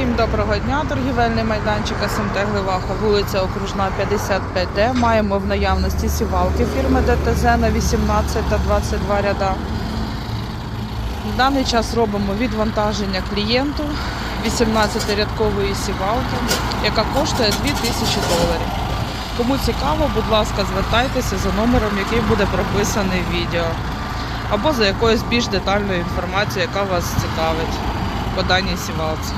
Всім доброго дня, торгівельний майданчик СМТ Гливаха, вулиця Окружна 55Д. Маємо в наявності сівалки фірми ДТЗ на 18 та 22 ряда. В даний час робимо відвантаження клієнту 18-рядкової сівалки, яка коштує 2000 доларів. Кому цікаво, будь ласка, звертайтеся за номером, який буде прописаний в відео, або за якоюсь більш детальною інформацією, яка вас цікавить по даній сівалці.